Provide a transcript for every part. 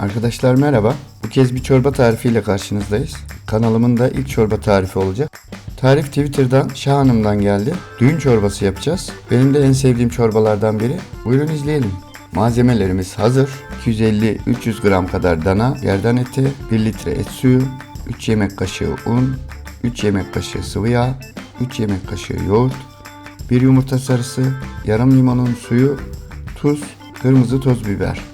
Arkadaşlar merhaba. Bu kez bir çorba tarifiyle karşınızdayız. Kanalımın da ilk çorba tarifi olacak. Tarif Twitter'dan Şah Hanım'dan geldi. Düğün çorbası yapacağız. Benim de en sevdiğim çorbalardan biri. Buyurun izleyelim. Malzemelerimiz hazır. 250-300 gram kadar dana, gerdan eti, 1 litre et suyu, 3 yemek kaşığı un, 3 yemek kaşığı sıvı yağ, 3 yemek kaşığı yoğurt, 1 yumurta sarısı, yarım limonun suyu, tuz, kırmızı toz biber.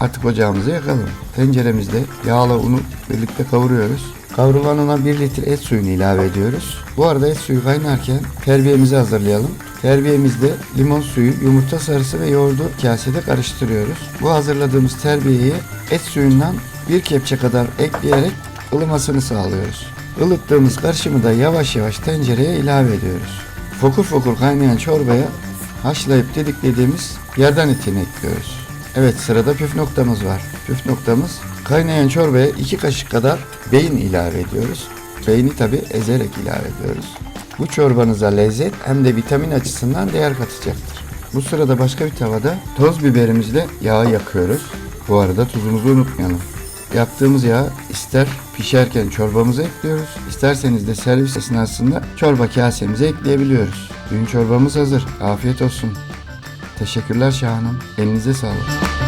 Artık ocağımızı yakalım. Tenceremizde yağla unu birlikte kavuruyoruz. Kavrulan una 1 litre et suyunu ilave ediyoruz. Bu arada et suyu kaynarken terbiyemizi hazırlayalım. Terbiyemizde limon suyu, yumurta sarısı ve yoğurdu kasede karıştırıyoruz. Bu hazırladığımız terbiyeyi et suyundan bir kepçe kadar ekleyerek ılımasını sağlıyoruz. Ilıttığımız karışımı da yavaş yavaş tencereye ilave ediyoruz. Fokur fokur kaynayan çorbaya haşlayıp dediklediğimiz yerden etini ekliyoruz. Evet sırada püf noktamız var. Püf noktamız kaynayan çorbaya 2 kaşık kadar beyin ilave ediyoruz. Beyni tabi ezerek ilave ediyoruz. Bu çorbanıza lezzet hem de vitamin açısından değer katacaktır. Bu sırada başka bir tavada toz biberimizle yağı yakıyoruz. Bu arada tuzumuzu unutmayalım. Yaptığımız yağı ister pişerken çorbamıza ekliyoruz, isterseniz de servis esnasında çorba kasemize ekleyebiliyoruz. Düğün çorbamız hazır. Afiyet olsun. Teşekkürler Şahanım. Elinize sağlık.